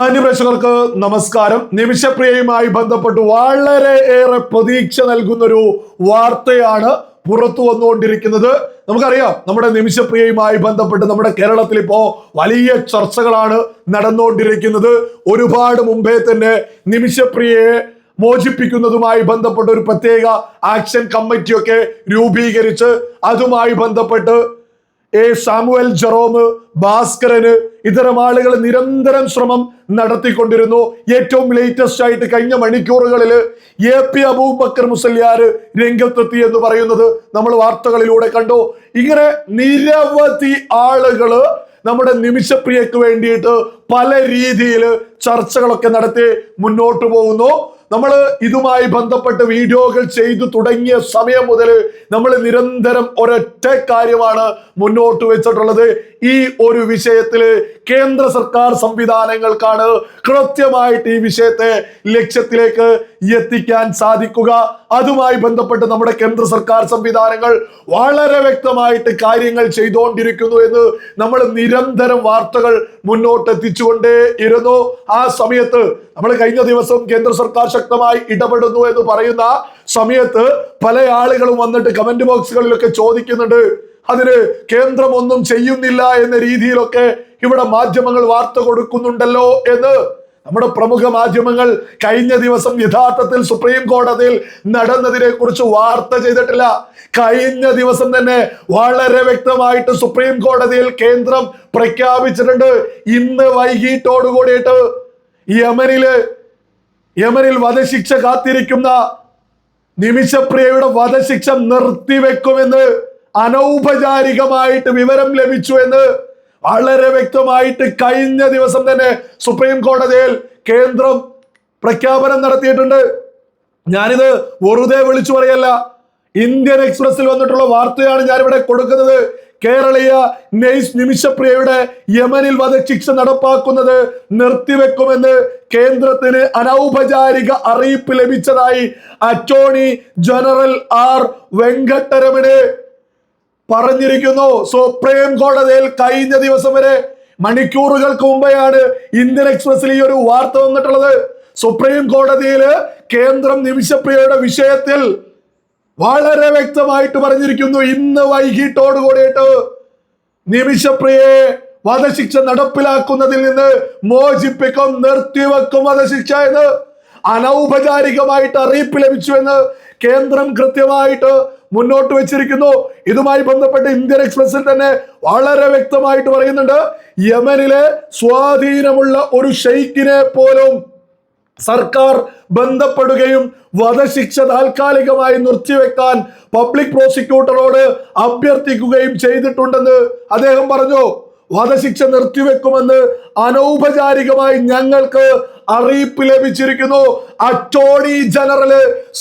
മാന്യപ്രേക്ഷകർക്ക് നമസ്കാരം. നിമിഷപ്രിയയുമായി ബന്ധപ്പെട്ട് വളരെ ഏറെ പ്രതീക്ഷ നൽകുന്നൊരു വാർത്തയാണ് പുറത്തു വന്നുകൊണ്ടിരിക്കുന്നത്. നമുക്കറിയാം നമ്മുടെ നിമിഷപ്രിയയുമായി ബന്ധപ്പെട്ട് നമ്മുടെ കേരളത്തിൽ ഇപ്പോ വലിയ ചർച്ചകളാണ് നടന്നുകൊണ്ടിരിക്കുന്നത്. ഒരുപാട് മുമ്പേ തന്നെ നിമിഷപ്രിയയെ മോചിപ്പിക്കുന്നതുമായി ബന്ധപ്പെട്ട് ഒരു പ്രത്യേക ആക്ഷൻ കമ്മിറ്റിയൊക്കെ രൂപീകരിച്ച് അതുമായി ബന്ധപ്പെട്ട് എ സാമുവൽ ജെറോമ് ഭാസ്കരന് ഇത്തരം ആളുകൾ നിരന്തരം ശ്രമം നടത്തിക്കൊണ്ടിരുന്നു. ഏറ്റവും ലേറ്റസ്റ്റ് ആയിട്ട് കഴിഞ്ഞ മണിക്കൂറുകളിൽ എ പി അബൂബക്കർ മുസല്യാർ രംഗത്തെത്തി എന്ന് പറയുന്നത് നമ്മൾ വാർത്തകളിലൂടെ കണ്ടു. ഇങ്ങനെ നിരവധി ആളുകൾ നമ്മുടെ നിമിഷപ്രിയക്ക് വേണ്ടിയിട്ട് പല രീതിയിൽ ചർച്ചകളൊക്കെ നടത്തി മുന്നോട്ട് പോകുന്നു. നമ്മൾ ഇതുമായി ബന്ധപ്പെട്ട് വീഡിയോകൾ ചെയ്തു തുടങ്ങിയ സമയം മുതൽ നമ്മൾ നിരന്തരം ഒരൊറ്റ കാര്യമാണ് മുന്നോട്ട് വെച്ചിട്ടുള്ളത്. ഈ ഒരു വിഷയത്തിൽ കേന്ദ്ര സർക്കാർ സംവിധാനങ്ങൾക്കാണ് കൃത്യമായിട്ട് ഈ വിഷയത്തെ ലക്ഷ്യത്തിലേക്ക് എത്തിക്കാൻ സാധിക്കുക. അതുമായി ബന്ധപ്പെട്ട് നമ്മുടെ കേന്ദ്ര സർക്കാർ സംവിധാനങ്ങൾ വളരെ വ്യക്തമായിട്ട് കാര്യങ്ങൾ ചെയ്തുകൊണ്ടിരിക്കുന്നു എന്ന് നമ്മൾ നിരന്തരം വാർത്തകൾ മുന്നോട്ട് എത്തിച്ചുകൊണ്ടേ ഇരുന്നു ആ സമയത്ത് നമ്മൾ കഴിഞ്ഞ ദിവസം കേന്ദ്ര സർക്കാർ ശക്തമായി ഇടപെടുന്നു എന്ന് പറയുന്ന സമയത്ത് പല ആളുകളും വന്നിട്ട് കമന്റ് ബോക്സുകളിലൊക്കെ ചോദിക്കുന്നുണ്ട്. അതിന് കേന്ദ്രമൊന്നും ചെയ്യുന്നില്ല എന്ന രീതിയിലൊക്കെ ഇവിടെ മാധ്യമങ്ങൾ വാർത്ത കൊടുക്കുന്നുണ്ടല്ലോ എന്ന്. നമ്മുടെ പ്രമുഖ മാധ്യമങ്ങൾ കഴിഞ്ഞ ദിവസം യഥാർത്ഥത്തിൽ സുപ്രീം കോടതിയിൽ നടന്നതിനെ കുറിച്ച് വാർത്ത ചെയ്തിട്ടില്ല. കഴിഞ്ഞ ദിവസം തന്നെ വളരെ വ്യക്തമായിട്ട് സുപ്രീം കോടതിയിൽ കേന്ദ്രം പ്രഖ്യാപിച്ചിട്ടുണ്ട്. ഇന്ന് വൈകിട്ടോടുകൂടിയിട്ട് യമനിൽ യമനിൽ വധശിക്ഷ കാത്തിരിക്കുന്ന നിമിഷപ്രിയയുടെ വധശിക്ഷ നിർത്തിവെക്കുമെന്ന് അനൗപചാരികമായിട്ട് വിവരം ലഭിച്ചു എന്ന് വളരെ വ്യക്തമായിട്ട് കഴിഞ്ഞ ദിവസം തന്നെ സുപ്രീം കോടതിയിൽ കേന്ദ്രം പ്രഖ്യാപനം നടത്തിയിട്ടുണ്ട്. ഞാനിത് വെറുതെ വിളിച്ചു പറയല്ല. ഇന്ത്യൻ എക്സ്പ്രസിൽ വന്നിട്ടുള്ള വാർത്തയാണ് ഞാനിവിടെ കൊടുക്കുന്നത്. കേരളീയ നെയ്സ് നിമിഷപ്രിയയുടെ യമനിൽ വധശിക്ഷ നടപ്പാക്കുന്നത് നിർത്തിവെക്കുമെന്ന് കേന്ദ്രത്തിന് അനൗപചാരിക അറിയിപ്പ് ലഭിച്ചതായി അറ്റോർണി ജനറൽ ആർ വെങ്കട്ടരമന് പറഞ്ഞിരിക്കുന്നു. സുപ്രീം കോടതിയിൽ കഴിഞ്ഞ ദിവസം വരെ മണിക്കൂറുകൾക്ക് മുമ്പെയാണ് ഇന്ത്യൻ എക്സ്പ്രസിൽ ഈ ഒരു വാർത്ത വന്നിട്ടുള്ളത്. സുപ്രീം കോടതിയിൽ കേന്ദ്രം നിമിഷപ്രിയയുടെ വിഷയത്തിൽ വളരെ വ്യക്തമായിട്ട് പറഞ്ഞിരിക്കുന്നു. ഇന്ന് വൈകിട്ടോട് കൂടിയിട്ട് നിമിഷപ്രിയയെ വധശിക്ഷ നടപ്പിലാക്കുന്നതിൽ നിന്ന് മോചിപ്പിക്കും നിർത്തിവെക്കും വധശിക്ഷ എന്ന് അനൗപചാരികമായിട്ട് അറിയിപ്പ് ലഭിച്ചു എന്ന് കേന്ദ്രം കൃത്യമായിട്ട് മുന്നോട്ട് വെച്ചിരിക്കുന്നു. ഇതുമായി ബന്ധപ്പെട്ട് ഇന്ത്യൻ എക്സ്പ്രസിൽ തന്നെ വളരെ വ്യക്തമായിട്ട് പറയുന്നുണ്ട് യമനിലെ സ്വാധീനമുള്ള ഒരു ഷെയ്ഖിനെ പോലും സർക്കാർ ബന്ധപ്പെടുകയും വധശിക്ഷ താൽക്കാലികമായി നിർത്തിവെക്കാൻ പബ്ലിക് പ്രോസിക്യൂട്ടറോട് അഭ്യർത്ഥിക്കുകയും ചെയ്തിട്ടുണ്ടെന്ന് അദ്ദേഹം പറഞ്ഞു. വധശിക്ഷ നിർത്തിവെക്കുമെന്ന് അനൗപചാരികമായി ഞങ്ങൾക്ക് അറിയിപ്പ് ലഭിച്ചിരിക്കുന്നു. അറ്റോർണി ജനറൽ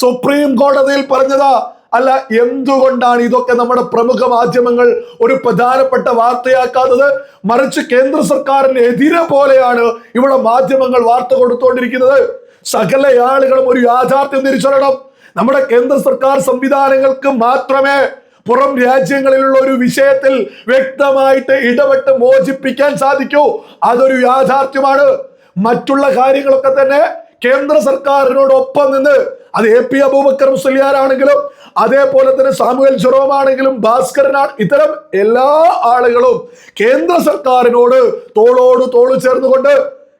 സുപ്രീം കോടതിയിൽ പറഞ്ഞതാ അല്ല എന്തുകൊണ്ടാണ് ഇതൊക്കെ നമ്മുടെ പ്രമുഖ മാധ്യമങ്ങൾ ഒരു പ്രധാനപ്പെട്ട വാർത്തയാക്കാത്തത്? മറിച്ച് കേന്ദ്ര സർക്കാരിന് എതിരെ പോലെയാണ് ഇവിടെ മാധ്യമങ്ങൾ വാർത്ത കൊടുത്തുകൊണ്ടിരിക്കുന്നത് സകല ആളുകളും ഒരു യാഥാർത്ഥ്യം തിരിച്ചറിയണം. നമ്മുടെ കേന്ദ്ര സർക്കാർ സംവിധാനങ്ങൾക്ക് മാത്രമേ പുറം രാജ്യങ്ങളിലുള്ള ഒരു വിഷയത്തിൽ വ്യക്തമായിട്ട് ഇടപെട്ട് മോചിപ്പിക്കാൻ സാധിക്കൂ. അതൊരു യാഥാർത്ഥ്യമാണ്. മറ്റുള്ള കാര്യങ്ങളൊക്കെ തന്നെ കേന്ദ്ര സർക്കാരിനോടൊപ്പം നിന്ന് അത് എ പി അബൂബക്കർ മുസ്ലിയാരാണെങ്കിലും അതേപോലെ തന്നെ സാമുവൽ ജെറോം ആണെങ്കിലും ഭാസ്കരനാണ് ഇത്തരം എല്ലാ ആളുകളും കേന്ദ്ര സർക്കാരിനോട് തോളോട് തോൾ ചേർന്നുകൊണ്ട്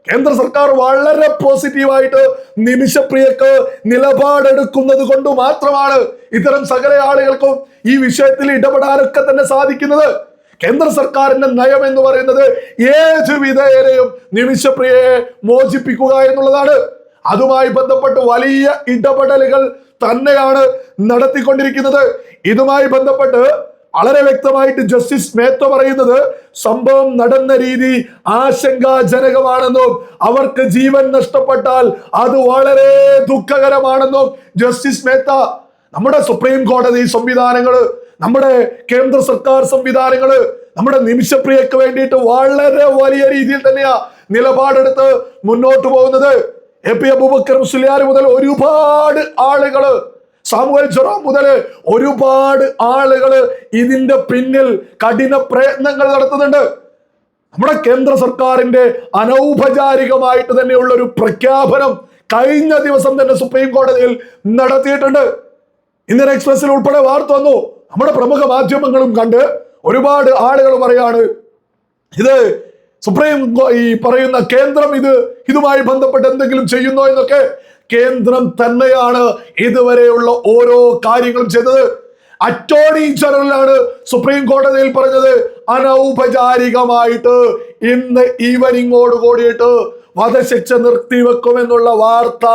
കേന്ദ്ര സർക്കാർ വളരെ പോസിറ്റീവായിട്ട് നിമിഷപ്രിയക്ക് നിലപാടെടുക്കുന്നത് കൊണ്ട് മാത്രമാണ് ഇത്തരം സകല ആളുകൾക്കും ഈ വിഷയത്തിൽ ഇടപെടാനൊക്കെ തന്നെ സാധിക്കുന്നത്. കേന്ദ്ര സർക്കാരിന്റെ നയം എന്ന് പറയുന്നത് ഏത് വിധേയരെയും നിമിഷപ്രിയയെ മോചിപ്പിക്കുക എന്നുള്ളതാണ്. അതുമായി ബന്ധപ്പെട്ട് വലിയ ഇടപെടലുകൾ തന്നെയാണ് നടത്തിക്കൊണ്ടിരിക്കുന്നത്. ഇതുമായി ബന്ധപ്പെട്ട് വളരെ വ്യക്തമായിട്ട് ജസ്റ്റിസ് മേത്ത പറയുന്നത് സംഭവം നടന്ന രീതി ആശങ്കാജനകമാണെന്നും അവർക്ക് ജീവൻ നഷ്ടപ്പെട്ടാൽ അത് വളരെ ദുഃഖകരമാണെന്നും ജസ്റ്റിസ് മേത്ത നമ്മുടെ സുപ്രീം കോടതി സംവിധാനങ്ങൾ നമ്മുടെ കേന്ദ്ര സർക്കാർ സംവിധാനങ്ങൾ നമ്മുടെ നിമിഷപ്രിയക്ക് വേണ്ടിയിട്ട് വളരെ വലിയ രീതിയിൽ തന്നെയാ നിലപാടെടുത്ത് മുന്നോട്ട് പോകുന്നത്. എ പി അബൂബക്കർ മുസ്ലിയാർ മുതൽ ഒരുപാട് ആളുകൾ സാമുവൽ ജെറോം മുതൽ ഒരുപാട് ആളുകൾ ഇതിന്റെ പിന്നിൽ കഠിന പ്രയത്നങ്ങൾ നടത്തുന്നുണ്ട്. നമ്മുടെ കേന്ദ്ര സർക്കാരിന്റെ അനൗപചാരികമായിട്ട് തന്നെയുള്ള ഒരു പ്രഖ്യാപനം കഴിഞ്ഞ ദിവസം തന്നെ സുപ്രീം കോടതിയിൽ നടത്തിയിട്ടുണ്ട്. ഇന്ത്യൻ എക്സ്പ്രസിൽ ഉൾപ്പെടെ വാർത്ത വന്നു. നമ്മുടെ പ്രമുഖ മാധ്യമങ്ങളും കണ്ട് ഒരുപാട് ആളുകൾ പറയാണ് ഇത് സുപ്രീം ഈ പറയുന്ന കേന്ദ്രം ഇത് ഇതുമായി ബന്ധപ്പെട്ട് എന്തെങ്കിലും ചെയ്യുന്നോ എന്നൊക്കെ കേന്ദ്രം തന്നെയാണ് ഇതുവരെയുള്ള ഓരോ കാര്യങ്ങളും ചെയ്തത്. അറ്റോർണി ജനറലാണ് സുപ്രീം കോടതിയിൽ പറഞ്ഞത് അനൗപചാരികമായിട്ട് ഇന്ന് ഈവനിങ്ങോട് കൂടിയിട്ട് വധശിക്ഷ നിർത്തിവെക്കുമെന്നുള്ള വാർത്ത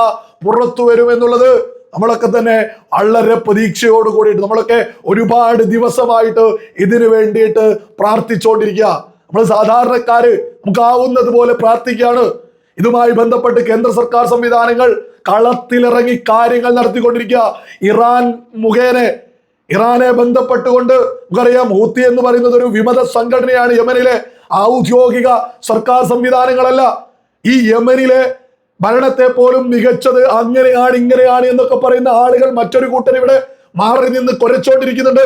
പുറത്തു വരുമെന്നുള്ളത് നമ്മളൊക്കെ തന്നെ വളരെ പ്രതീക്ഷയോട് കൂടിയിട്ട് നമ്മളൊക്കെ ഒരുപാട് ദിവസമായിട്ട് ഇതിനു വേണ്ടിയിട്ട് പ്രാർത്ഥിച്ചുകൊണ്ടിരിക്കുക. നമ്മൾ സാധാരണക്കാര് നമുക്കാവുന്നത് പോലെ പ്രാർത്ഥിക്കുകയാണ്. ഇതുമായി ബന്ധപ്പെട്ട് കേന്ദ്ര സർക്കാർ സംവിധാനങ്ങൾ കളത്തിലിറങ്ങി കാര്യങ്ങൾ നടത്തിക്കൊണ്ടിരിക്കുക. ഇറാൻ മുഖേന ഇറാനെ ബന്ധപ്പെട്ടുകൊണ്ട് നമുക്കറിയാം ഹൂത്തി എന്ന് പറയുന്നത് ഒരു വിമത സംഘടനയാണ് യമനിലെ ഔദ്യോഗിക സർക്കാർ സംവിധാനങ്ങളല്ല. ഈ യമനിലെ ഭരണത്തെ പോലും മികച്ചത് അങ്ങനെയാണ് ഇങ്ങനെയാണ് എന്നൊക്കെ പറയുന്ന ആളുകൾ മറ്റൊരു കൂട്ടർ ഇവിടെ മാറി നിന്ന് കുരച്ചോണ്ടിരിക്കുന്നുണ്ട്.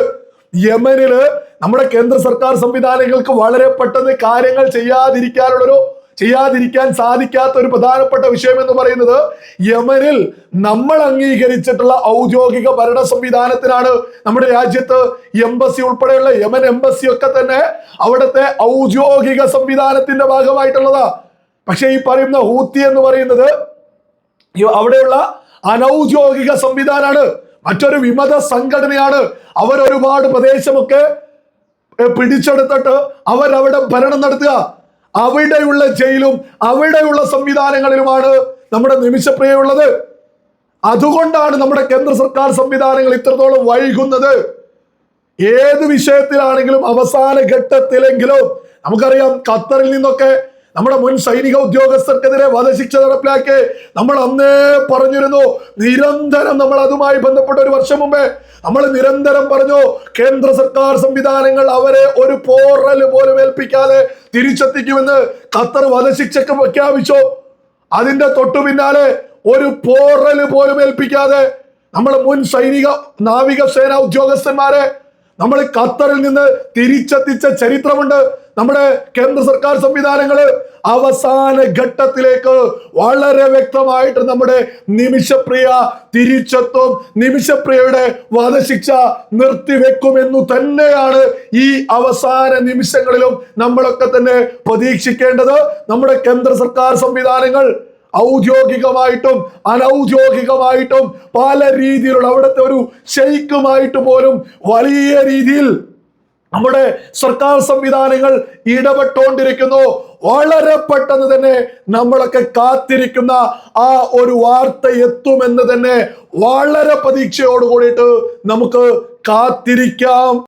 യമനിൽ നമ്മുടെ കേന്ദ്ര സർക്കാർ സംവിധാനങ്ങൾക്ക് വളരെ പെട്ടെന്ന് കാര്യങ്ങൾ ചെയ്യാതിരിക്കാനുള്ളൊരു ചെയ്യാതിരിക്കാൻ സാധിക്കാത്ത ഒരു പ്രധാനപ്പെട്ട വിഷയം എന്ന് പറയുന്നത് യമനിൽ നമ്മൾ അംഗീകരിച്ചിട്ടുള്ള ഔദ്യോഗിക ഭരണ സംവിധാനത്തിനാണ് നമ്മുടെ രാജ്യത്ത് എംബസി ഉൾപ്പെടെയുള്ള യമൻ എംബസി ഒക്കെ തന്നെ അവിടുത്തെ ഔദ്യോഗിക സംവിധാനത്തിന്റെ ഭാഗമായിട്ടുള്ളതാ. പക്ഷെ ഈ പറയുന്ന ഹൂത്തി എന്ന് പറയുന്നത് അവിടെയുള്ള അനൗദ്യോഗിക സംവിധാനമാണ്. മറ്റൊരു വിമത സംഘടനയാണ്. അവരൊരുപാട് പ്രദേശമൊക്കെ പിടിച്ചെടുത്തിട്ട് അവരവിടെ ഭരണം നടത്തുക. അവിടെയുള്ള ജയിലും അവിടെയുള്ള സംവിധാനങ്ങളിലുമാണ് നമ്മുടെ നിമിഷപ്രിയുള്ളത് അതുകൊണ്ടാണ് നമ്മുടെ കേന്ദ്ര സർക്കാർ സംവിധാനങ്ങൾ ഇത്രത്തോളം വൈകുന്നത്. ഏത് വിഷയത്തിലാണെങ്കിലും അവസാന ഘട്ടത്തിലെങ്കിലും നമുക്കറിയാം ഖത്തറിൽ നിന്നൊക്കെ നമ്മുടെ മുൻ സൈനിക ഉദ്യോഗസ്ഥർക്കെതിരെ വധശിക്ഷ നടപ്പിലാക്കി. നമ്മൾ അന്നേ പറഞ്ഞിരുന്നു നിരന്തരം നമ്മൾ അതുമായി ബന്ധപ്പെട്ട ഒരു വർഷം മുമ്പേ നമ്മൾ നിരന്തരം പറഞ്ഞു കേന്ദ്ര സർക്കാർ സംവിധാനങ്ങൾ അവരെ ഒരു പോറൽ പോലും ഏൽപ്പിക്കാതെ തിരിച്ചെത്തിക്കുമെന്ന് ഖത്തർ വധശിക്ഷക്ക് പ്രഖ്യാപിച്ചു. അതിന്റെ തൊട്ടു പിന്നാലെ ഒരു പോറൽ പോലും ഏൽപ്പിക്കാതെ നമ്മുടെ മുൻ സൈനിക നാവിക സേന ഉദ്യോഗസ്ഥന്മാരെ നമ്മൾ ഖത്തറിൽ നിന്ന് തിരിച്ചെത്തിച്ച ചരിത്രമുണ്ട്. നമ്മുടെ കേന്ദ്ര സർക്കാർ സംവിധാനങ്ങൾ അവസാന ഘട്ടത്തിലേക്ക് വളരെ വ്യക്തമായിട്ട് നമ്മുടെ നിമിഷപ്രിയ തിരിച്ചെത്തും. നിമിഷപ്രിയയുടെ വധശിക്ഷ നിർത്തിവെക്കുമെന്നു തന്നെയാണ് ഈ അവസാന നിമിഷങ്ങളിലും നമ്മളൊക്കെ തന്നെ പ്രതീക്ഷിക്കേണ്ടത്. നമ്മുടെ കേന്ദ്ര സർക്കാർ സംവിധാനങ്ങൾ ഔദ്യോഗികമായിട്ടും അനൗദ്യോഗികമായിട്ടും പല രീതിയിലുള്ള അവിടുത്തെ ഒരു ഷെയ്ക്കുമായിട്ട് പോലും വലിയ രീതിയിൽ നമ്മുടെ സർക്കാർ സംവിധാനങ്ങൾ ഇടപെട്ടുകൊണ്ടിരിക്കുന്നു വളരെ പെട്ടെന്ന് തന്നെ നമ്മളൊക്കെ കാത്തിരിക്കുന്ന ആ ഒരു വാർത്ത എത്തുമെന്ന് തന്നെ വളരെ പ്രതീക്ഷയോട് കൂടിയിട്ട് നമുക്ക് കാത്തിരിക്കാം.